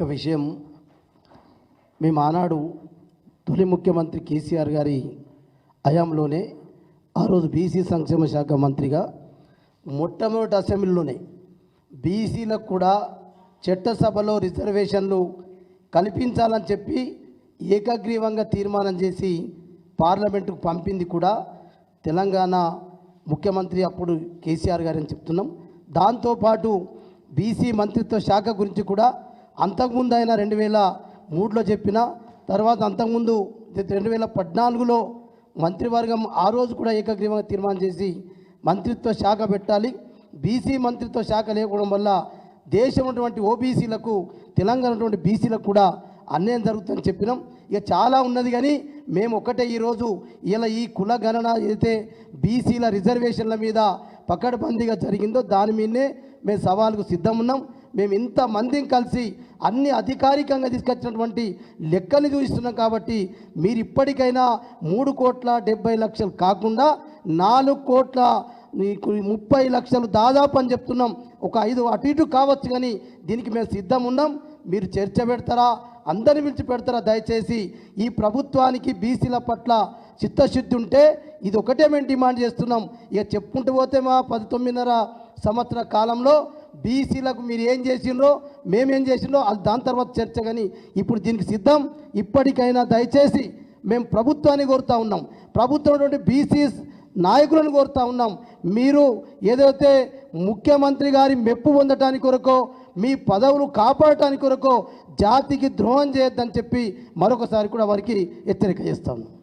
ఒక విషయం. మేము ఆనాడు తొలి ముఖ్యమంత్రి కేసీఆర్ గారి హయాంలోనే ఆ రోజు బీసీ సంక్షేమ శాఖ మంత్రిగా మొట్టమొదటి అసెంబ్లీలోనే బీసీలకు కూడా చట్టసభలో రిజర్వేషన్లు కల్పించాలని చెప్పి ఏకగ్రీవంగా తీర్మానం చేసి పార్లమెంటుకు పంపింది కూడా తెలంగాణ ముఖ్యమంత్రి అప్పుడు కేసీఆర్ గారని చెప్తున్నాం. దాంతోపాటు బీసీ మంత్రిత్వ శాఖ గురించి కూడా అంతకుముందు ఆయన రెండు వేల మూడులో చెప్పిన తర్వాత అంతకుముందు రెండు వేల పద్నాలుగులో మంత్రివర్గం ఆ రోజు కూడా ఏకగ్రీవంగా తీర్మానం చేసి మంత్రిత్వ శాఖ పెట్టాలి. బీసీ మంత్రిత్వ శాఖ లేకపోవడం వల్ల దేశం ఉన్నటువంటి ఓబీసీలకు తెలంగాణ ఉన్నటువంటి బీసీలకు కూడా అన్యాయం జరుగుతుందని చెప్పినాం. ఇక చాలా ఉన్నది కానీ మేము ఒకటే ఈరోజు ఇలా ఈ కుల గణన ఏదైతే బీసీల రిజర్వేషన్ల మీద పకడ్బందీగా జరిగిందో దాని మీదనే మేము సవాలుకు సిద్ధం ఉన్నాం. మేము ఇంతమందిని కలిసి అన్ని అధికారికంగా తీసుకొచ్చినటువంటి లెక్కలు చూపిస్తున్నాం కాబట్టి మీరు ఇప్పటికైనా మూడు కోట్ల డెబ్బై లక్షలు కాకుండా నాలుగు కోట్ల ముప్పై లక్షలు దాదాపు అని చెప్తున్నాం. ఒక ఐదు అటు ఇటు కావచ్చు కానీ దీనికి మేము సిద్ధం ఉన్నాం. మీరు చర్చ పెడతారా? అందరిని పిలిచి పెడతారా? దయచేసి ఈ ప్రభుత్వానికి బీసీల పట్ల చిత్తశుద్ధి ఉంటే ఇది ఒకటే మేము డిమాండ్ చేస్తున్నాం. ఇక చెప్పుకుంటూ పోతే మా పది తొమ్మిదిన్నర సంవత్సర కాలంలో బీసీలకు మీరు ఏం చేసిండ్రో మేమేం చేసిండ్రో అది దాని తర్వాత చర్చ కానీ. ఇప్పుడు దీనికి సిద్ధం. ఇప్పటికైనా దయచేసి మేము ప్రభుత్వాన్ని కోరుతా ఉన్నాం. ప్రభుత్వం బీసీ నాయకులను కోరుతా ఉన్నాం. మీరు ఏదైతే ముఖ్యమంత్రి గారి మెప్పు పొందటానికి కొరకో మీ పదవులు కాపాడటానికి కొరకో జాతికి ద్రోహం చేయొద్దని చెప్పి మరొకసారి కూడా వారికి హెచ్చరిక చేస్తాను